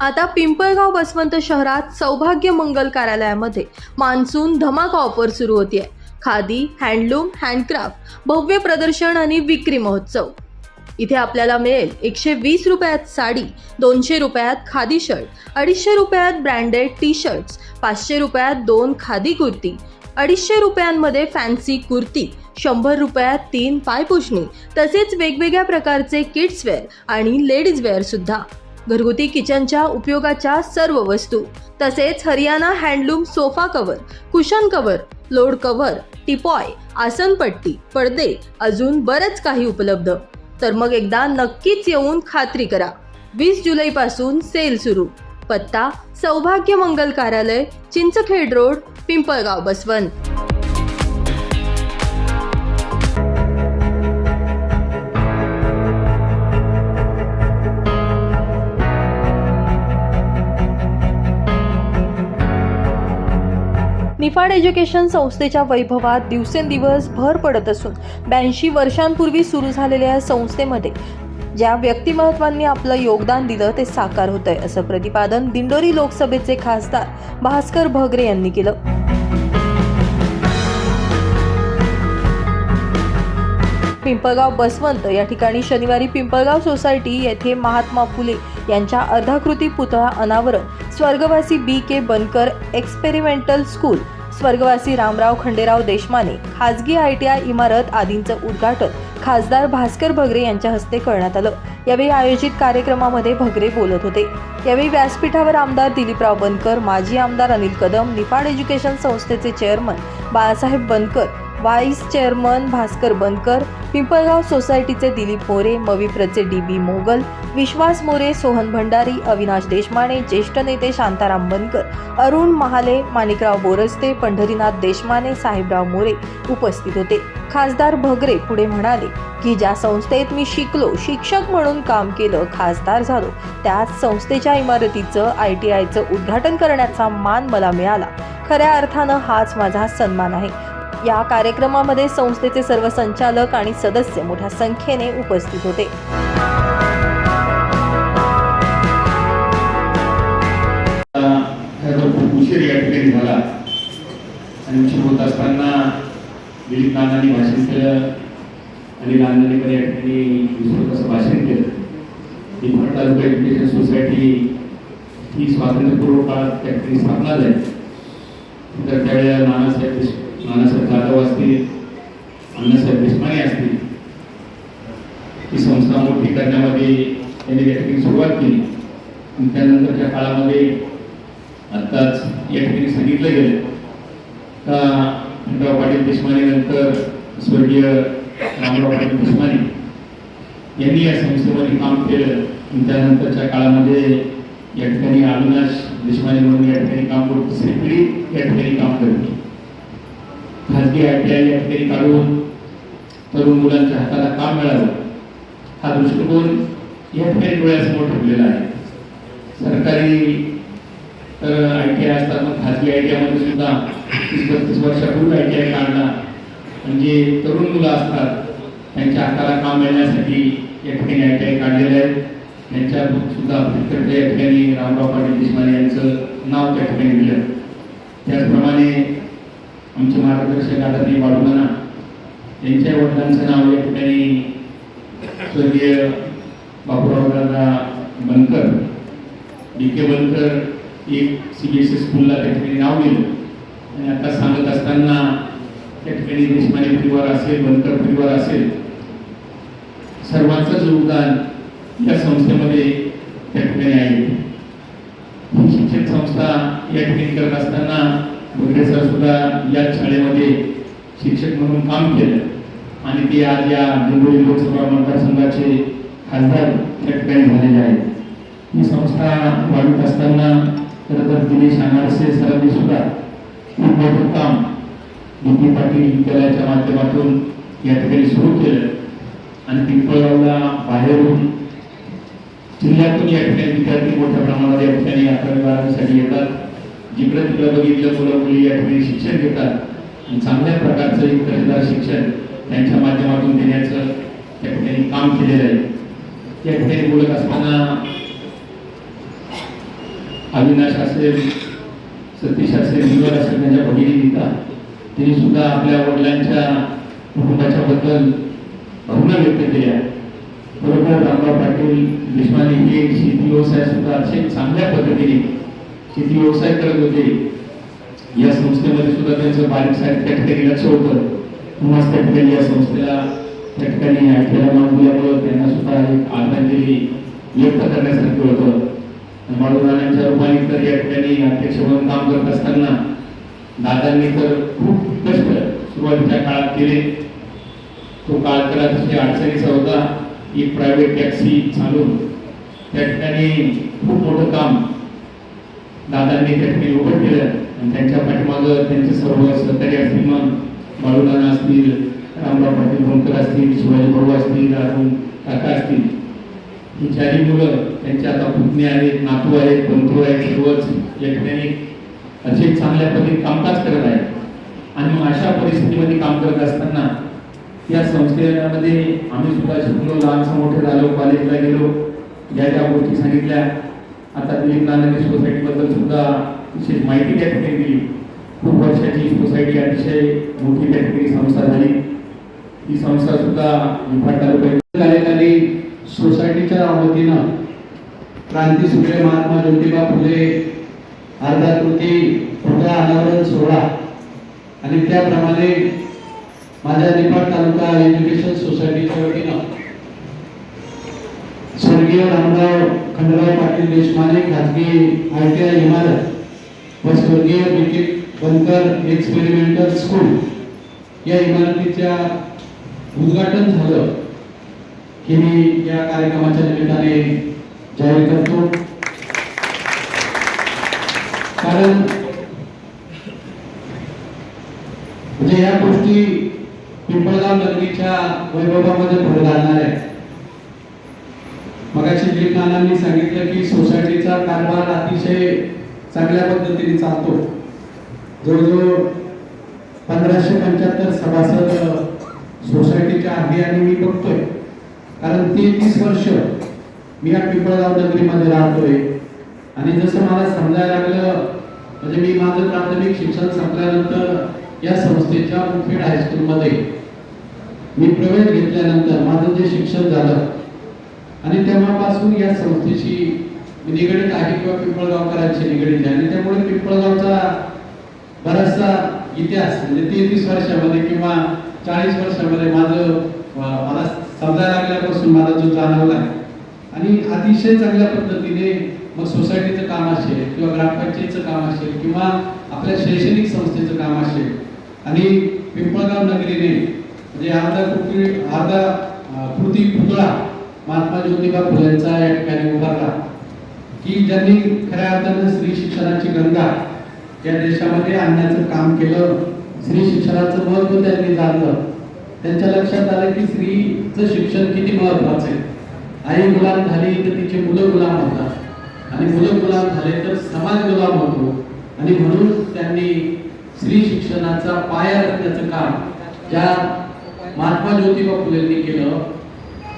आता पिंपळगाव बसवंत शहरात सौभाग्य मंगल कार्यालयामध्ये मान्सून धमाका ऑफर सुरू होतीये. खादी हँडलूम हँडक्राफ्ट भव्य प्रदर्शन आणि विक्री महोत्सव. इथे आपल्याला मिळेल एकशे वीस रुपयात साडी दोनशे रुपयात खादी शर्ट अडीचशे रुपयात ब्रँडेड टी शर्ट्स पाचशे रुपयात दोन खादी कुर्ती अडीचशे रुपयांमध्ये फॅन्सी कुर्ती शंभर रुपयात तीन पायपुषणी तसेच वेगवेगळ्या प्रकारचे किड्सवेअर आणि लेडीजवेअर सुद्धा. घरगुती किचनच्या उपयोगाच्या सर्व वस्तू तसेच Haryana handloom sofa cover cushion cover load cover teapoy आसनपट्टी पडदे अजून बरंच काही उपलब्ध. तर मग एकदा नक्कीच येऊन खात्री करा. वीस जुलैपासून सेल सुरू. पत्ता सौभाग्य मंगल कार्यालय चिंचखेड रोड पिंपळगाव बसवंत. निफाड एज्युकेशन संस्थेच्या वैभवात दिवसेंदिवस भर पडत असून ब्याऐंशी वर्षांपूर्वी सुरू झालेल्या या संस्थेमध्ये ज्या व्यक्तिमत्वांनी आपलं योगदान दिलं ते साकार होतंय असं प्रतिपादन दिंडोरी लोकसभेचे खासदार भास्कर भगरे यांनी केलं. पिंपळगाव बसवंत या ठिकाणी शनिवारी पिंपळगाव सोसायटी येथे महात्मा फुले यांच्या अर्धाकृती पुतळा अनावरण स्वर्गवासी B K Bankar experimental school स्वर्गवासी रामराव खंडेराव देशमाने खाजगी आय टी आय इमारत आदींचं उद्घाटन खासदार भास्कर भगरे यांच्या हस्ते करण्यात आलं. यावेळी आयोजित कार्यक्रमामध्ये भगरे बोलत होते. यावेळी व्यासपीठावर आमदार दिलीपराव बनकर माजी आमदार अनिल कदम निफाड एज्युकेशन संस्थेचे chairman Balasaheb Bankar vice chairman Bhaskar Bankar Pimpalgaon सोसायटीचे दिलीप मोरे मविप्रचे डी बी मोगल विश्वास मोरे सोहन भंडारी अविनाश देशमाने ज्येष्ठ नेते शांताराम बनकर अरुण महाले माणिकराव बोरस्ते पंढरीनाथ देशमाने साहेबराव मोरे उपस्थित होते. खासदार भगरे पुढे म्हणाले की ज्या संस्थेत मी शिकलो शिक्षक म्हणून काम केलं खासदार झालो त्याच संस्थेच्या इमारतीचं आय टी आयचं उद्घाटन करण्याचा मान मला मिळाला. खऱ्या अर्थानं हाच माझा सन्मान आहे. या कार्यक्रमामध्ये संस्थेचे सर्व संचालक आणि सदस्य मोठ्या संख्येने उपस्थित होते. उशीर या ठिकाणी झाला. आणि उशीर होत असताना दिलीप नानांनी भाषण केलं. आणि नानांनी पण या ठिकाणी असं भाषण केलं? निफाड तालुका एज्युकेशन सोसायटी ही स्वातंत्र्यपूर्व काळात त्या ठिकाणी स्थापना झाली. तर त्यावेळेला नानासाहेब देशमुख नानासाहेब जाधव असतील अण्णासाहेब देशपांडे असतील ही संस्था मोठी करण्यामध्ये त्यांनी त्या ठिकाणी सुरुवात केली. आणि त्यानंतरच्या काळामध्ये आत्ताच या ठिकाणी सांगितलं गेलं का खंडराव पाटील देशमाने नंतर स्वर्गीय रामराव पाटील देशमाने यांनी या संस्थेमध्ये काम केलं. आणि त्यानंतरच्या काळामध्ये या ठिकाणी अविनाश देशमाने म्हणून या ठिकाणी काम करून दुसरी पिढी या ठिकाणी काम करते खाजगी आय टी आय या ठिकाणी काढून तरुण मुलांच्या हाताला काम मिळावं हा दृष्टिकोन या ठिकाणी डोळ्यासमोर ठेवलेला आहे. सरकारी तर आय टी आय असतात मग खाजगी आय टी आयमध्ये सुद्धा तीस बत्तीस वर्षापूर्वी आय टी आय काढला. म्हणजे तरुण मुलं असतात त्यांच्या हाताला काम मिळण्यासाठी या ठिकाणी आय टी आय काढलेले आहेत त्यांच्या सुद्धा या ठिकाणी रामराव पाटील देशमाने यांचं नाव त्या ठिकाणी दिलं. त्याचप्रमाणे आमचे मार्गदर्शक आदरणीय बाळूमाना यांच्या वडिलांचं नाव या ठिकाणी स्वर्गीय बाबूराव दादा बनकर डी के बनकर एक सी बी एस ई स्कूलला त्या ठिकाणी नाव दिलं. आणि आता सांगत असताना त्या ठिकाणी देशमाने परिवार असेल बनकर परिवार असेल सर्वांचंच योगदान या संस्थेमध्ये त्या ठिकाणी आहे. ही शिक्षण संस्था या ठिकाणी करत असताना वगैरे सर सुद्धा या शाळेमध्ये शिक्षक म्हणून काम केलं. आणि ते आज या दिंडोरी लोकसभा मतदारसंघाचे खासदार त्या ठिकाणी झालेले आहेत. ही संस्था वाढत असताना खरं तर दिनेश अनारसे सरांनी सुद्धा खूप मोठं काम डी पी पाटील विद्यालयाच्या माध्यमातून या ठिकाणी सुरू केलं. आणि पिंपळगावला बाहेरून जिल्ह्यातून या ठिकाणी विद्यार्थी मोठ्या प्रमाणात या ठिकाणी अकरावी बारावीसाठी येतात. जिकडे तिकडे बघितलं मुलं मुली या ठिकाणी शिक्षण घेतात. चांगल्या प्रकारचं एक दर्जेदार शिक्षण त्यांच्या माध्यमातून देण्याचं त्या ठिकाणी काम केलेलं आहे. त्या ठिकाणी बोलत असताना अविनाश असेल सतीश असेल निवर असेल त्यांच्या भगिनी नीता त्यांनी सुद्धा आपल्या वडिलांच्या कुटुंबाच्या बद्दल भावना व्यक्त केल्या. बरोबर रामराव पाटील देशपांडे हे शेती व्यवसाय सुद्धा अतिशय चांगल्या पद्धतीने शेती व्यवसाय करत होते या संस्थेमध्ये सुद्धा त्यांचं बारीक साहेब त्या ठिकाणी लक्ष होतं. म्हणूनच त्या ठिकाणी या संस्थेला त्या ठिकाणी ऐकायला मान दिल्यामुळं त्यांना सुद्धा एक आदरांजली व्यक्त करण्यासारखं होतं. माळूराणांच्या रूपाने तर या ठिकाणी अध्यक्ष म्हणून काम करत असताना दादांनी तर खूप कष्ट सुरुवातीच्या काळात केले. तो काळ काळखंड अतिशय अडचणीचा होता. एक प्रायव्हेट टॅक्सी चालून त्या ठिकाणी खूप मोठं काम दादांनी त्या ठिकाणी उभं केलं आणि त्यांच्या पाठीमागं त्यांचे सर्व सहकारी असतील मग बाळूदाना असतील रामराव पाटील होमकर असतील शिवाजी भाऊ असतील अरुण काका असतील. ही चारही मुलं त्यांचे आता पुतणे आहेत नातू आहेत बंधू आहेत सर्वच या ठिकाणी असे चांगल्या पद्धतीने कामकाज करत आहेत. आणि मग अशा परिस्थितीमध्ये काम करत असताना या संस्थेमध्ये आम्ही सुद्धा शिकलो लहानसं मोठे झालो कॉलेजला गेलो ज्या ज्या गोष्टी सांगितल्या. आता दिलीप सोसायटी सोसायटीबद्दल सुद्धा विशेष माहिती त्या ठिकाणी दिली. खूप वर्षाची सोसायटी अतिशय मोठी त्या ठिकाणी संस्था झाली. ही संस्था सुद्धा निफाड तालुक्यात कार्यकारी सोसायटीच्या वतीनं क्रांती सूर्य महात्मा ज्योतिबा फुले अर्धाकृती पुतळा अनावरण सोहळा. आणि त्याप्रमाणे माझ्या निफाड तालुका एज्युकेशन सोसायटीच्या वतीनं स्वर्गीय रामराव पाटील देशमाने खाजगी आय टी आय इमारत व स्वर्गीय बी बनकर एक्सपेरिमेंटल स्कूल या इमारतीच्या उद्घाटन झालं. की मी या कार्यक्रमाच्या निमित्ताने जाहीर करतो. कारण म्हणजे या गोष्टी पिंपळगाव नगरीच्या वैभवामध्ये भर घालणार आहे मगाशी दिलीप सांगितलं की सोसायटीचा कारभार अतिशय चांगल्या पद्धतीने चालतो. जवळजवळ पंधराशे पंच्याहत्तर सभासद सोसायटीच्या आहे आणि मी बघतोय. कारण ते तीस वर्ष मी या पिंपळगाव नगरीमध्ये राहतोय. आणि जसं मला समजायला लागलं म्हणजे मी माझं प्राथमिक शिक्षण संपल्यानंतर या संस्थेच्या मुखेड हायस्कूलमध्ये मी प्रवेश घेतल्यानंतर माझं जे शिक्षण झालं आणि तेव्हापासून या संस्थेशी निगडीत आहे किंवा पिंपळगावकरांशी निगडीत आहे. आणि त्यामुळे पिंपळगावचा बराचसा इतिहास म्हणजे तेहतीस वर्षामध्ये किंवा चाळीस वर्षामध्ये माझं मला समजायला लागल्यापासून मला जो जाणवला आहे. आणि अतिशय चांगल्या पद्धतीने मग सोसायटीचं काम असेल किंवा ग्रामपंचायतीचं काम असेल किंवा आपल्या शैक्षणिक संस्थेचं काम असेल आणि पिंपळगाव नगरीने म्हणजे अर्धा कृती अर्धा कृती पुतळा महात्मा ज्योतिबा फुलेंचा या ठिकाणी उभारला. की ज्यांनी खऱ्या अर्थानं स्त्री शिक्षणाची गंगा या देशामध्ये आणण्याचं काम केलं स्त्री शिक्षणाचं महत्त्व त्यांनी जाणलं. त्यांच्या लक्षात आलं की स्त्रीचं शिक्षण किती महत्वाचं आहे. आई गुलाम झाली तर तिचे मुलं गुलाम होतात. आणि मुलं गुलाम झाले तर समाज गुलाम होतो. आणि म्हणून त्यांनी स्त्री शिक्षणाचा पाया रचण्याचं काम ज्या महात्मा ज्योतिबा फुलेंनी केलं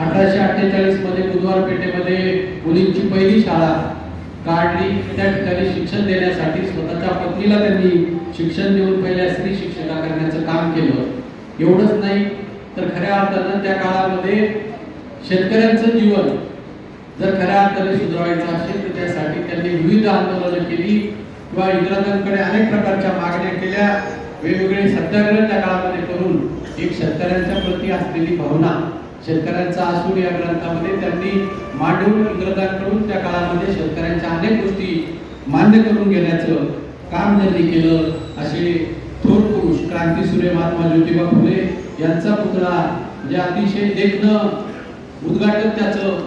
अठराशे अठ्ठेचाळीसमध्ये बुधवार पेठेमध्ये मुलींची पहिली शाळा काढली. त्या ठिकाणी शिक्षण देण्यासाठी स्वतःच्या पत्नीला त्यांनी शिक्षण देऊन पहिल्या स्त्री शिक्षिका करण्याचं काम केलं. एवढंच नाही तर खऱ्या अर्थानं त्या काळामध्ये शेतकऱ्यांचं जीवन जर खऱ्या अर्थाने सुधारायचं असेल तर त्यासाठी त्यांनी विविध आंदोलनं केली किंवा इंग्रजांकडे अनेक प्रकारच्या मागण्या केल्या. वेगवेगळे सत्याग्रह त्या काळामध्ये करून एक शेतकऱ्यांच्या प्रती असलेली भावना शेतकऱ्यांचा आसूड या ग्रंथामध्ये त्यांनी मांडून इंग्रजांकडून त्या काळामध्ये शेतकऱ्यांच्या अनेक गोष्टी मान्य करून घेण्याचं काम त्यांनी केलं. असे थोर पुरुष क्रांतीसूर्य महात्मा ज्योतिबा फुले यांचा पुतळा म्हणजे अतिशय देखणं उद्घाटन त्याचं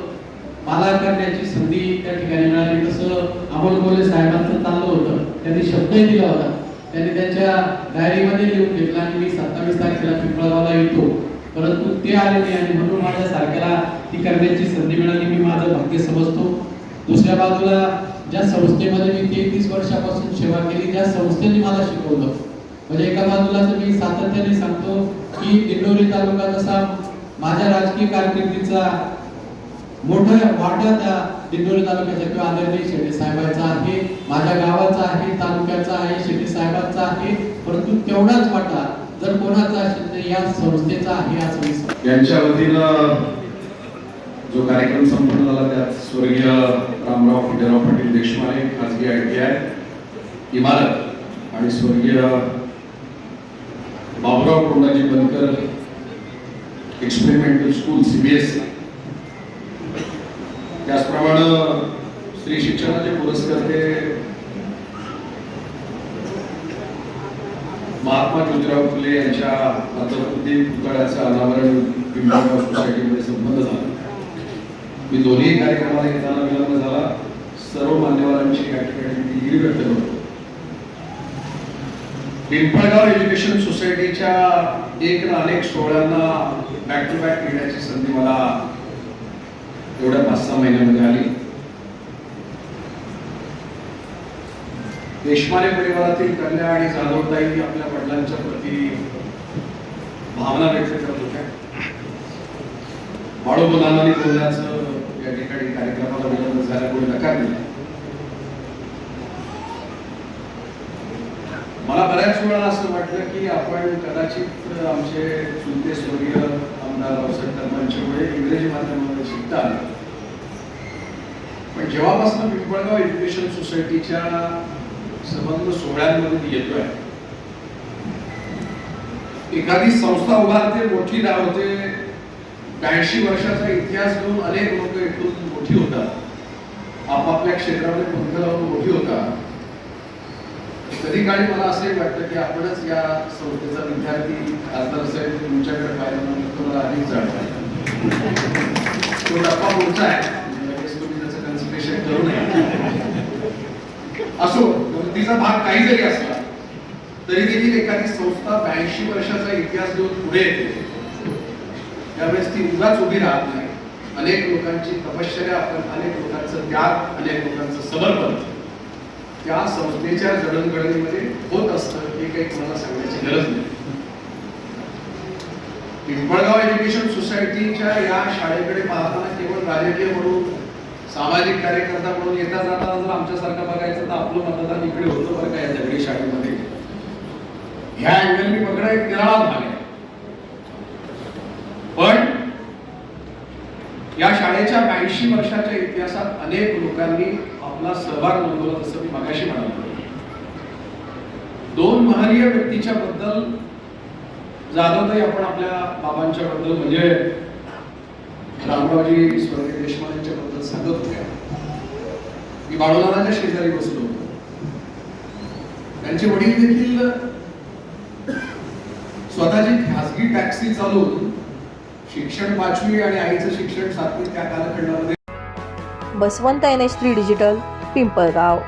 मला करण्याची संधी त्या ठिकाणी मिळाली. तसं अमोल कोले साहेबांचं चाललं होतं. त्यांनी शब्दही दिला होता. त्यांनी त्यांच्या डायरीमध्ये लिहून घेतला आणि मी सत्तावीस तारखेला पिंपळगावला येतो. परंतु ते आले नाही आणि म्हणून माझ्या सारख्याला ती करण्याची संधी मिळाली मी माझं भाग्य समजतो. दुसऱ्या बाजूला ज्या संस्थेमध्ये मी तेहतीस वर्षापासून सेवा केली त्या संस्थेने मला शिकवलं. म्हणजे एका बाजूला तर मी सातत्याने सांगतो की दिंडोरी तालुका जसा माझ्या राजकीय कारकिर्दीचा मोठा वाटा त्या दिंडोरी तालुक्याचा किंवा आदरणीय शेट्टी साहेबांचा आहे माझ्या गावाचा आहे तालुक्याचा आहे शेट्टी साहेबांचा आहे परंतु तेवढाच वाटा तर कोणाचा या संस्थेचा आहे असं यांच्या वतीनं जो कार्यक्रम संपन्न झाला त्यात स्वर्गीय रामराव खंडेराव पाटील देशमाने खाजगी आय टी आय इमारत आणि स्वर्गीय Baburao Kondaji Bankar experimental school CBS त्याचप्रमाणे स्त्री शिक्षणाचे पुरस्कर्ते महात्मा ज्योतिराव फुले यांच्या अर्थकृती पुतळ्याचं अनावरण पिंपळगाव सोसायटीमध्ये संपन्न झालं. मी दोन्ही कार्यक्रमाला येताना विलंब झाला. सर्व मान्यवरांची या ठिकाणी मी दिलगिरी व्यक्त करतो. पिंपळगाव एज्युकेशन सोसायटीच्या एक ना अनेक सोहळ्यांना बॅक टू बॅक येण्याची संधी मला एवढ्या पाच सहा महिन्यामध्ये आली. देशमाने परिवारातील कन्या आणि जाधवताई आपल्या वडिलांच्या प्रती भावना व्यक्त करत होत्या. बाळू मुलांनी बोलण्याचं या ठिकाणी कार्यक्रमाला विलंब झाल्यामुळे नकार दिला. मला बऱ्याच वेळा असं वाटलं की आपण कदाचित आमचे चुलते स्वर्गीय आमदार रावसाहेब इंग्रजी माध्यमामध्ये शिकता आलं. पण जेव्हापासून पिंपळगाव एज्युकेशन सोसायटीच्या संबंध सोहळ्यांमध्ये येतोय. एखादी संस्था उभारते मोठी होते. ब्याऐंशी वर्षाचा इतिहास घेऊन अनेक लोक इथून मोठी होतात. आपापल्या क्षेत्रामध्ये पंख लावून मोठी होतात. कधी काळी मला असंही वाटतं की आपणच या संस्थेचा विद्यार्थी खासदार साहेब तुमच्याकडे पाहिल्यानंतर तुम्हाला अधिक जाणवायला तो टप्पा पुढचा आहे. असो तिचा भाग काही जरी असला तरी देखील एखादी संस्था ब्याऐंशी वर्षाचा इतिहास घेऊन पुढे येते. त्यावेळेस ती उगाच उभी राहत नाही. अनेक लोकांची तपश्चर्या आपण अनेक लोकांचं त्याग अनेक लोकांचं समर्पण त्या संस्थेच्या जडणघडणीमध्ये होत असतं हे काही कोणाला सांगण्याची गरज नाही. पिंपळगाव एज्युकेशन सोसायटीच्या या शाळेकडे पाहताना केवळ राजकीय म्हणून सामाजिक कार्यकर्ता म्हणून येता जाताना जर आमच्यासारखं बघायचं तर आपलं मतदान इकडे होतं बरं का या दगडी शाळेमध्ये. ह्या अँगलनी बघणं एक निराळा भाग आहे. पण या शाळेच्या ब्याऐंशी वर्षाच्या इतिहासात अनेक लोकांनी आपला सहभाग नोंदवला जसं मी मगाशी म्हणालो. दोन महनीय व्यक्तीच्या बद्दल जाधवताई आपण आपल्या बाबांच्या बद्दल म्हणजे रामरावजी स्वर्गीय देशमुख यांच्या बद्दल सांगत होत्या. मी बाळूदादाच्या शेजारी बसलो होतो. त्यांचे वडील देखील स्वतःची खासगी टॅक्सी चालवून शिक्षण पाचवी आणि आईचं शिक्षण सातवी त्या कालखंडामध्ये Baswant N H three digital Pimpalgaon.